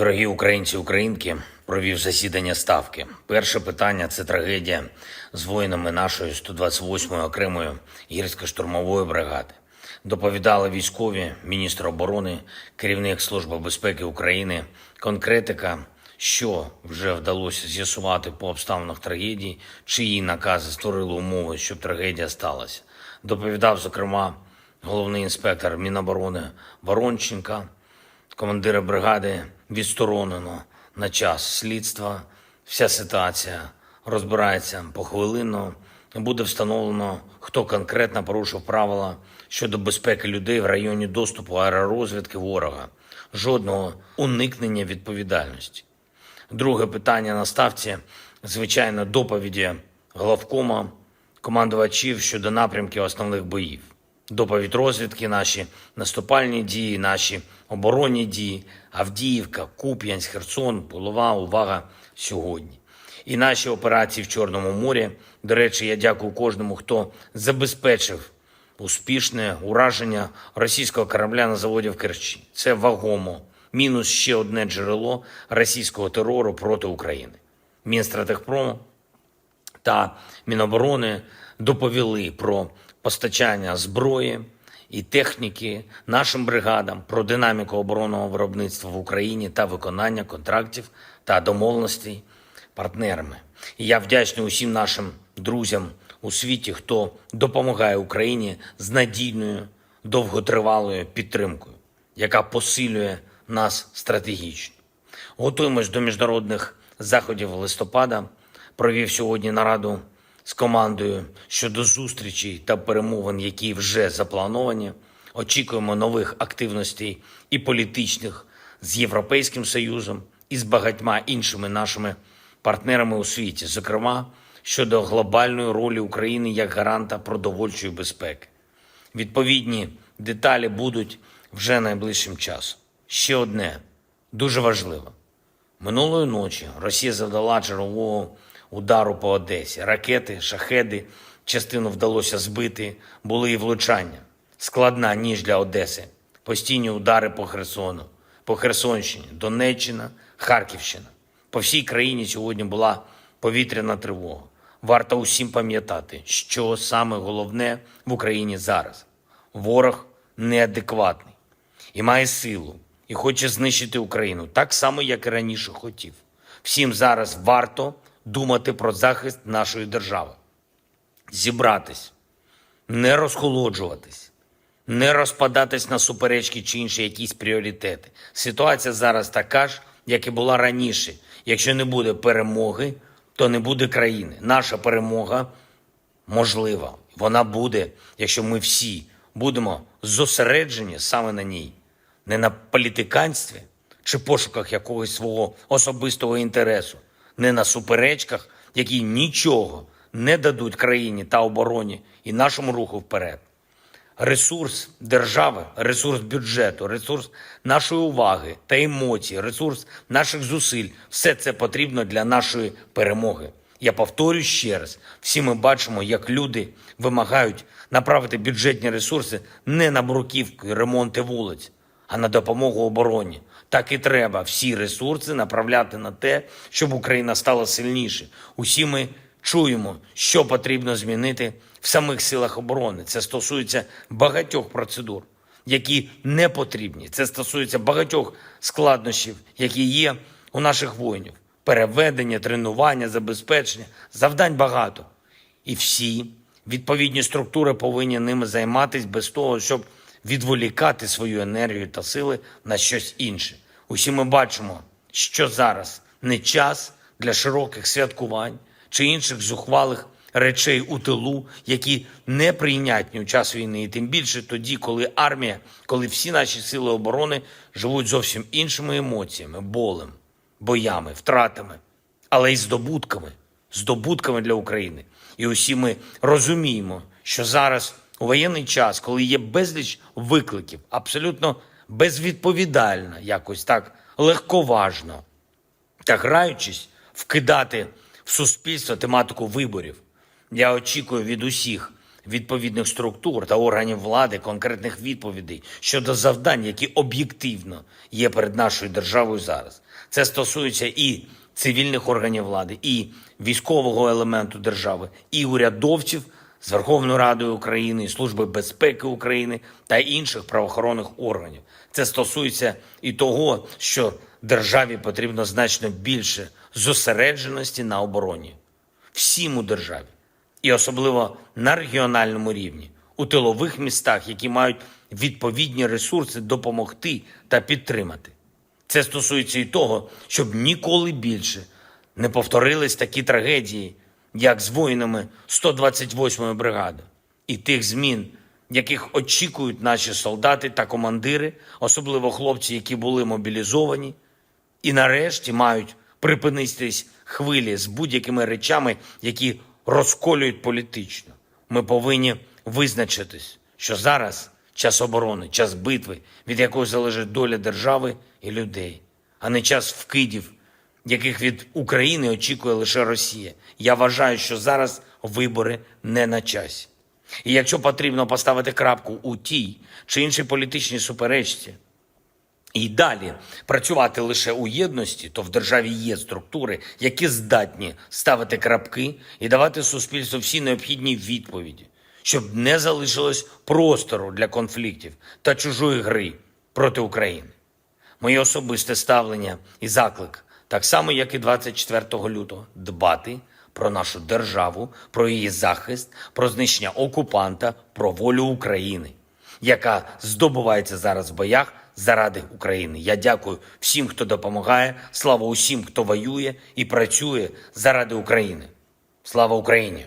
Дорогі українці, українки, провів засідання ставки. Перше питання це трагедія з воїнами нашої 128-ї окремої гірсько-штурмової бригади. Доповідали військові, міністр оборони, керівник Служби безпеки України, конкретика, що вже вдалося з'ясувати по обставинах трагедії, чиї накази створили умови, щоб трагедія сталася. Доповідав, зокрема, головний інспектор Міноборони Воронченка, командира бригади відсторонено на час слідства. Вся ситуація розбирається похвилинно. Буде встановлено, хто конкретно порушив правила щодо безпеки людей в районі доступу аеророзвідки ворога. Жодного уникнення відповідальності. Друге питання на ставці, звичайно, доповіді главкома, командувачів щодо напрямків основних боїв. Доповідь розвідки, наші наступальні дії, наші оборонні дії, Авдіївка, Куп'янськ, Херсон, Полова, увага сьогодні. І наші операції в Чорному морі. До речі, я дякую кожному, хто забезпечив успішне ураження російського корабля на заводі в Керчі. Це вагомо. Мінус ще одне джерело російського терору проти України. Мінстратегпром та Міноборони доповіли про постачання зброї і техніки нашим бригадам, про динаміку оборонного виробництва в Україні та виконання контрактів та домовленостей партнерами. І я вдячний усім нашим друзям у світі, хто допомагає Україні з надійною довготривалою підтримкою, яка посилює нас стратегічно. Готуємось до міжнародних заходів листопада. Провів сьогодні нараду з командою щодо зустрічей та перемовин, які вже заплановані. Очікуємо нових активностей і політичних з Європейським Союзом і з багатьма іншими нашими партнерами у світі, зокрема щодо глобальної ролі України як гаранта продовольчої безпеки. Відповідні деталі будуть вже найближчим часом. Ще одне дуже важливе. Минулої ночі Росія завдала чергового удару по Одесі. Ракети, шахеди, частину вдалося збити, були і влучання. Складна ніж для Одеси. Постійні удари по Херсону, по Херсонщині, Донеччина, Харківщина. По всій країні сьогодні була повітряна тривога. Варто усім пам'ятати, що саме головне в Україні зараз. Ворог неадекватний і має силу, і хоче знищити Україну так само, як і раніше хотів. Всім зараз варто думати про захист нашої держави, зібратись, не розхолоджуватись, не розпадатись на суперечки чи інші якісь пріоритети. Ситуація зараз така ж, як і була раніше. Якщо не буде перемоги, то не буде країни. Наша перемога можлива. Вона буде, якщо ми всі будемо зосереджені саме на ній, не на політиканстві чи пошуках якогось свого особистого інтересу, не на суперечках, які нічого не дадуть країні та обороні і нашому руху вперед. Ресурс держави, ресурс бюджету, ресурс нашої уваги та емоцій, ресурс наших зусиль все це потрібно для нашої перемоги. Я повторюю ще раз: всі ми бачимо, як люди вимагають направити бюджетні ресурси не на бруківку і ремонти вулиць, а на допомогу обороні. Так і треба всі ресурси направляти на те, щоб Україна стала сильніше. Усі ми чуємо, що потрібно змінити в самих силах оборони. Це стосується багатьох процедур, які не потрібні. Це стосується багатьох складнощів, які є у наших воїнів: переведення, тренування, забезпечення, завдань багато. І всі відповідні структури повинні ними займатися без того, щоб відволікати свою енергію та сили на щось інше. Усі ми бачимо, що зараз не час для широких святкувань чи інших зухвалих речей у тилу, які неприйнятні у час війни, і тим більше тоді, коли армія, коли всі наші сили оборони живуть зовсім іншими емоціями, болем, боями, втратами, але й здобутками, здобутками для України. І усі ми розуміємо, що зараз у воєнний час, коли є безліч викликів, абсолютно безвідповідально, якось так легковажно та граючись, вкидати в суспільство тематику виборів. Я очікую від усіх відповідних структур та органів влади конкретних відповідей щодо завдань, які об'єктивно є перед нашою державою зараз. Це стосується і цивільних органів влади, і військового елементу держави, і урядовців з Верховною Радою України, Служби безпеки України та інших правоохоронних органів. Це стосується і того, що державі потрібно значно більше зосередженості на обороні всім у державі, і особливо на регіональному рівні, у тилових містах, які мають відповідні ресурси допомогти та підтримати. Це стосується і того, щоб ніколи більше не повторились такі трагедії, як з воїнами 128-ї бригади, і тих змін, яких очікують наші солдати та командири, особливо хлопці, які були мобілізовані, і нарешті мають припинитись хвилі з будь-якими речами, які розколюють політично. Ми повинні визначитись, що зараз час оборони, час битви, від якої залежить доля держави і людей, а не час вкидів, яких від України очікує лише Росія. Я вважаю, що зараз вибори не на часі. І якщо потрібно поставити крапку у тій чи іншій політичній суперечці, і далі працювати лише у єдності, то в державі є структури, які здатні ставити крапки і давати суспільству всі необхідні відповіді, щоб не залишилось простору для конфліктів та чужої гри проти України. Моє особисте ставлення і заклик, так само як і 24 лютого, дбати про нашу державу, про її захист, про знищення окупанта, про волю України, яка здобувається зараз в боях заради України. Я дякую всім, хто допомагає. Слава усім, хто воює і працює заради України. Слава Україні!